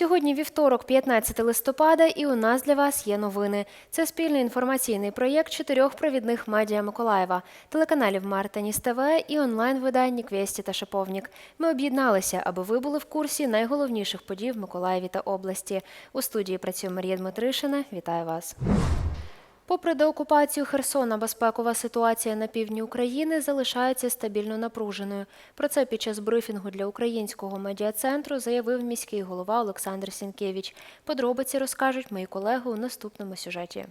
Сьогодні вівторок, 15 листопада, і у нас для вас є новини. Це спільний інформаційний проєкт чотирьох провідних медіа Миколаєва, телеканалів Мартаніс ТВ і онлайн-видань Квєсті та Шиповнік. Ми об'єдналися, аби ви були в курсі найголовніших подій в Миколаєві та області. У студії працює Марія Дмитришина. Вітаю вас. Попри деокупацію Херсона, безпекова ситуація на півдні України залишається стабільно напруженою. Про це під час брифінгу для українського медіа-центру заявив міський голова Олександр Сінкевич. Подробиці розкажуть мої колеги у наступному сюжеті.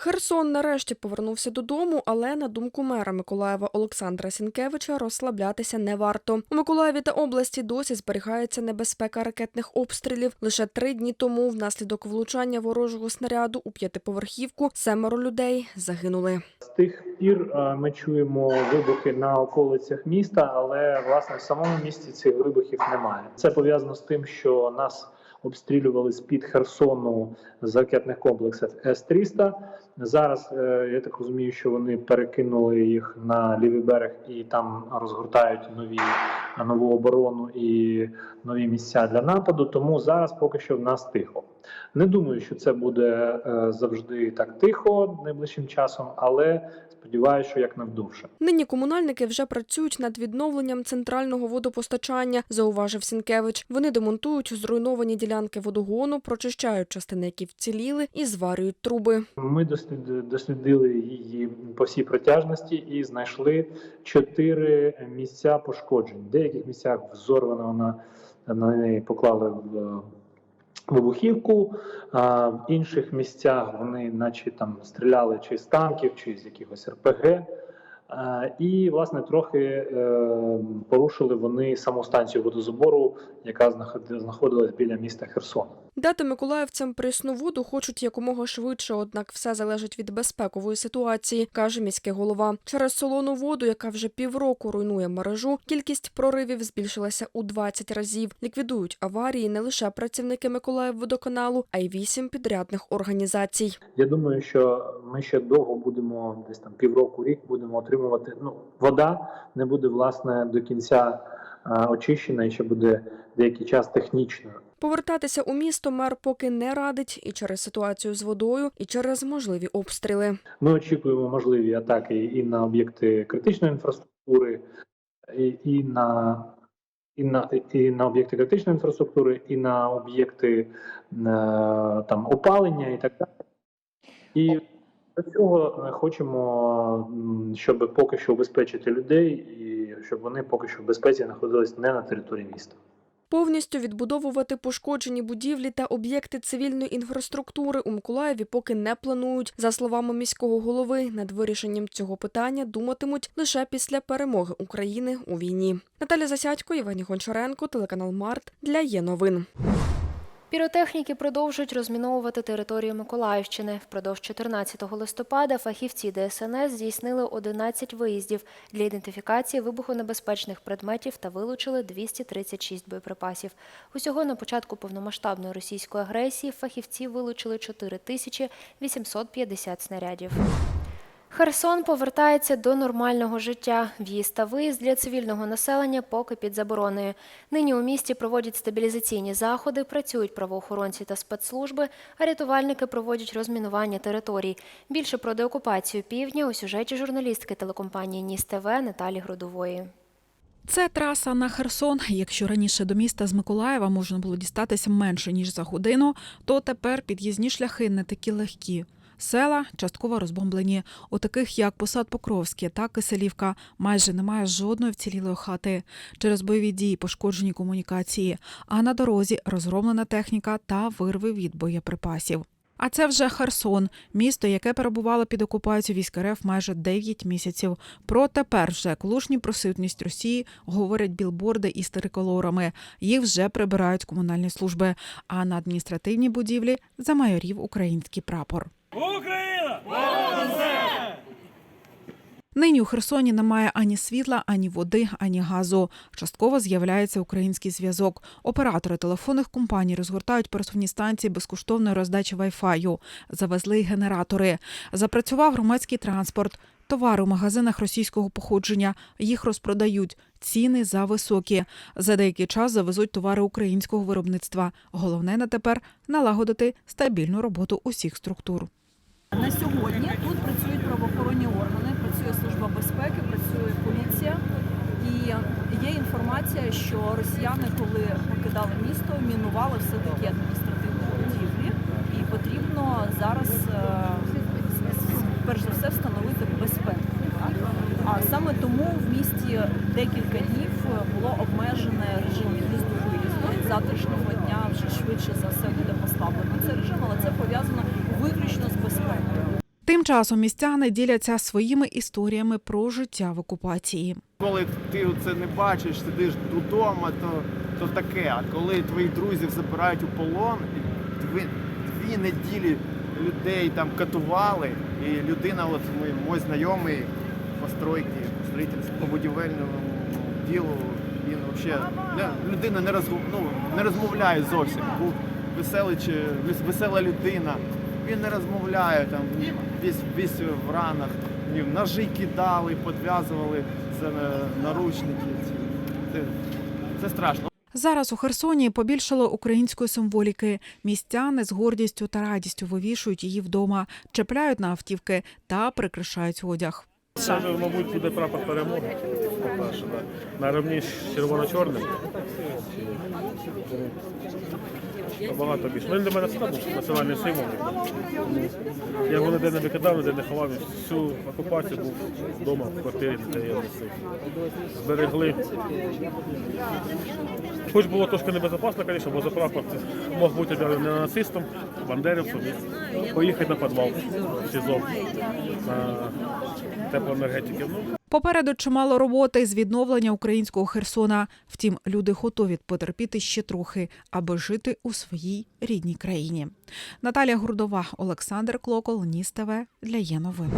Херсон нарешті повернувся додому, але на думку мера Миколаєва Олександра Сінкевича розслаблятися не варто. У Миколаєві та області досі зберігається небезпека ракетних обстрілів. Лише три дні тому, внаслідок влучання ворожого снаряду у п'ятиповерхівку, семеро людей загинули. З тих пір е, ми чуємо вибухи на околицях міста, але власне в самому місті цих вибухів немає. Це пов'язано з тим, що нас обстрілювали з під Херсону з ракетних комплексів С-300. Зараз е, я так розумію, що вони перекинули їх на лівий берег і там розгортають нові нову оборону і нові місця для нападу. Тому зараз поки що в нас тихо. Не думаю, що це буде е, завжди так тихо найближчим часом, але сподіваюся, що як навдовше. Нині комунальники вже працюють над відновленням центрального водопостачання, зауважив Сінкевич. Вони демонтують зруйновані ділянки водогону, прочищають частини, які вціліли, і зварюють труби. Ми дослід- дослідили її по всій протяжності і знайшли чотири місця пошкоджень. В деяких місцях взорвано вона на неї поклали в вибухівку, а в інших місцях вони, наче там стріляли чи з танків, чи з якихось РПГ. А, І, власне, трохи е, порушили вони саму станцію водозабору, яка знаход- знаходилась біля міста Херсона. Дати миколаївцям прісну воду хочуть якомога швидше, однак все залежить від безпекової ситуації, каже міський голова. Через солону воду, яка вже півроку руйнує мережу, кількість проривів збільшилася у 20 разів. Ліквідують аварії не лише працівники Миколаївводоканалу, а й вісім підрядних організацій. Я думаю, що ми ще довго будемо десь там півроку, рік будемо отримувати. Ну, вода не буде власне до кінця очищена і ще буде деякий час технічною. Повертатися у місто мер поки не радить і через ситуацію з водою, і через можливі обстріли. Ми очікуємо можливі атаки і на об'єкти критичної інфраструктури, і, і на і на і на об'єкти критичної інфраструктури, і на об'єкти е, там опалення і так далі. І до цього хочемо, щоб поки що убезпечити людей, і щоб вони поки що в безпеці знаходились не на території міста. Повністю відбудовувати пошкоджені будівлі та об'єкти цивільної інфраструктури у Миколаєві поки не планують. За словами міського голови, над вирішенням цього питання думатимуть лише після перемоги України у війні. Наталя Засядько, Євгеній Гончаренко, телеканал Март для є новин. Піротехніки продовжують розміновувати територію Миколаївщини. Впродовж 14 листопада фахівці ДСНС здійснили 11 виїздів для ідентифікації вибухонебезпечних предметів та вилучили 236 боєприпасів. Усього на початку повномасштабної російської агресії фахівці вилучили 4850 снарядів. Херсон повертається до нормального життя. В'їзд та виїзд для цивільного населення поки під забороною. Нині у місті проводять стабілізаційні заходи, працюють правоохоронці та спецслужби, а рятувальники проводять розмінування територій. Більше про деокупацію півдня у сюжеті журналістки телекомпанії Ніс ТВ Наталі Грудової. Це траса на Херсон. Якщо раніше до міста з Миколаєва можна було дістатися менше ніж за годину, то тепер під'їзні шляхи не такі легкі. Села частково розбомблені. У таких як Посад Покровське та Киселівка майже немає жодної вцілілої хати. Через бойові дії пошкоджені комунікації, а на дорозі розгромлена техніка та вирви від боєприпасів. А це вже Херсон, місто, яке перебувало під окупацією військ РФ майже 9 місяців. Про тепер вже колишню присутність Росії говорять білборди із триколорами. Їх вже прибирають комунальні служби. А на адміністративній будівлі замайорів український прапор. Україна! Нині у Херсоні немає ані світла, ані води, ані газу. Частково з'являється український зв'язок. Оператори телефонних компаній розгортають пересувні станції безкоштовної роздачі вайфаю. Завезли й генератори. Запрацював громадський транспорт. Товари у магазинах російського походження їх розпродають. ціни за високі. За деякий час завезуть товари українського виробництва. Головне на тепер налагодити стабільну роботу усіх структур. На сьогодні тут працюють правоохоронні органи, працює служба безпеки, працює поліція. І є інформація, що росіяни, коли покидали місто, мінували все таки адміністративні будівлі, і потрібно зараз е, перш за все встановити безпеку. А саме тому в місті декілька днів було обмежене режим в'їзду виїзду. З завтрашнього дня вже швидше за все буде послаблено цей режим, але це пов'язано виключно з безпекою. Тим часом містяни діляться своїми історіями про життя в окупації. Коли ти це не бачиш, сидиш вдома, то, то таке. А коли твоїх друзів забирають у полон, дві, дві неділі людей там катували, і людина, от мій, мій знайомий по стройці, строїтельству, по будівельному ділу, він взагалі людина не, розгу, ну, не розмовляє зовсім. Був веселий, чи, вес- весела людина. Він не розмовляє там, весь, весь в ранах. Ні, Ножи кидали, підв'язували е, наручники. Це, це страшно. Зараз у Херсоні побільшало української символіки. Містяни з гордістю та радістю вивішують її вдома, чіпляють на автівки та прикрашають одяг. Це, мабуть, буде прапор перемоги. По-перше, да. на рівні з червоно-чорним. Багато більше. Ну, він для мене всегда був національний символ. Я його ніде не викидав, ніде не ховав. Всю окупацію був вдома, в квартирі, де я носив. Зберегли. Хоч було трошки небезпечно, звісно, бо за прапор мог бути не нацистом, бандерівцем поїхати на підвал в СІЗО на теплоенергетики. Ну, Попереду чимало роботи з відновлення українського Херсона. Втім, люди готові потерпіти ще трохи, аби жити у своїй рідній країні. Наталія Грудова, Олександр Клокол, Ніс для є новин.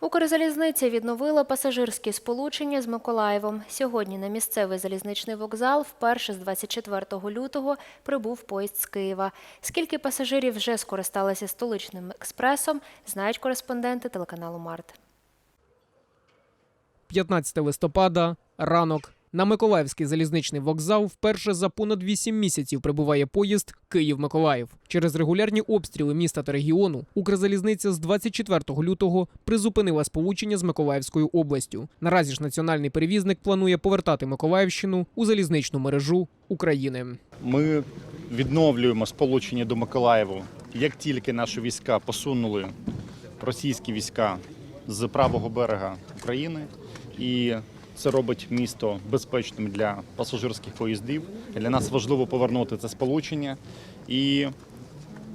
Укрзалізниця відновила пасажирські сполучення з Миколаєвом. Сьогодні на місцевий залізничний вокзал вперше з 24 лютого прибув поїзд з Києва. Скільки пасажирів вже скористалися столичним експресом, знають кореспонденти телеканалу Март. 15 листопада, ранок. На Миколаївський залізничний вокзал вперше за понад 8 місяців прибуває поїзд Київ-Миколаїв. Через регулярні обстріли міста та регіону Укрзалізниця з 24 лютого призупинила сполучення з Миколаївською областю. Наразі ж національний перевізник планує повертати Миколаївщину у залізничну мережу України. Ми відновлюємо сполучення до Миколаєву. Як тільки наші війська посунули російські війська з правого берега України, і це робить місто безпечним для пасажирських поїздів. Для нас важливо повернути це сполучення. І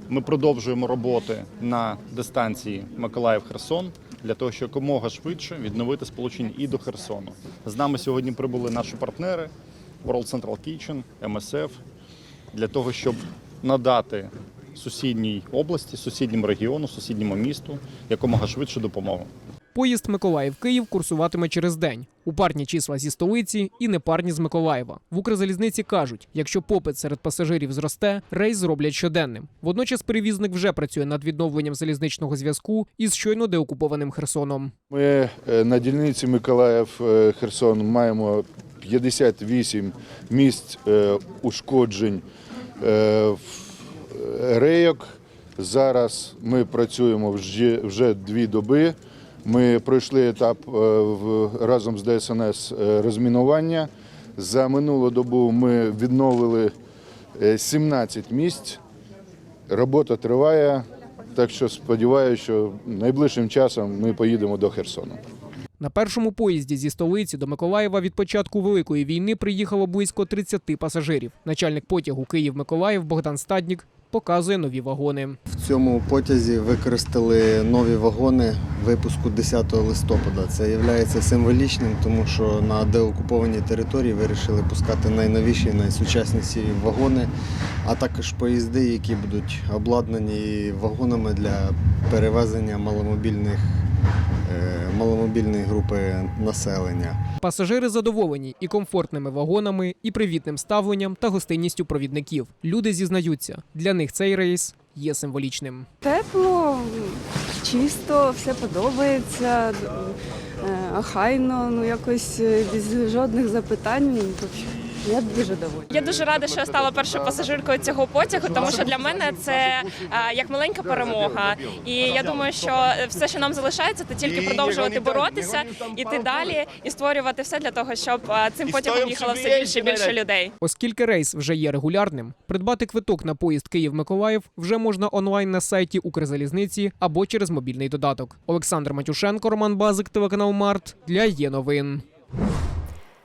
ми продовжуємо роботи на дистанції Миколаїв-Херсон для того, щоб якомога швидше відновити сполучення і до Херсону. З нами сьогодні прибули наші партнери World Central Kitchen, MSF, для того, щоб надати сусідній області, сусідньому регіону, сусідньому місту якомога швидше допомогу. Поїзд Миколаїв-Київ курсуватиме через день. У парні числа зі столиці і непарні з Миколаєва. В Укрзалізниці кажуть, якщо попит серед пасажирів зросте, рейс зроблять щоденним. Водночас перевізник вже працює над відновленням залізничного зв'язку із щойно деокупованим Херсоном. Ми е, на дільниці Миколаїв е, Херсон маємо 58 місць е, ушкоджень рейок. Зараз ми працюємо вже дві доби. Ми пройшли етап е, разом з ДСНС е, розмінування. За минулу добу ми відновили е, 17 місць. Робота триває, так що сподіваюся, що найближчим часом ми поїдемо до Херсону. На першому поїзді зі столиці до Миколаєва від початку великої війни приїхало близько 30 пасажирів. Начальник потягу Київ-Миколаїв Богдан Стаднік показує нові вагони. В цьому потязі використали нові вагони випуску 10 листопада. Це є символічним, тому що на деокупованій території вирішили пускати найновіші, найсучасніші вагони, а також поїзди, які будуть обладнані вагонами для перевезення маломобільних, маломобільної групи населення. Пасажири задоволені і комфортними вагонами, і привітним ставленням та гостинністю провідників. Люди зізнаються, для них цей рейс є символічним. Тепло, чисто, все подобається. Е, ахайно, ну якось е, без жодних запитань. Я дуже довольна. Я дуже рада, що я стала першою пасажиркою цього потягу, тому що для мене це е, як маленька перемога. І я думаю, що все, що нам залишається, це тільки продовжувати боротися, іти далі і створювати все для того, щоб е, цим потягом їхало все більше і більше людей. Оскільки рейс вже є регулярним, придбати квиток на поїзд Київ-Миколаїв вже можна онлайн на сайті Укрзалізниці або через мобільний додаток. Олександр Матюшенко, Роман Базик, телеканал Март для є новин.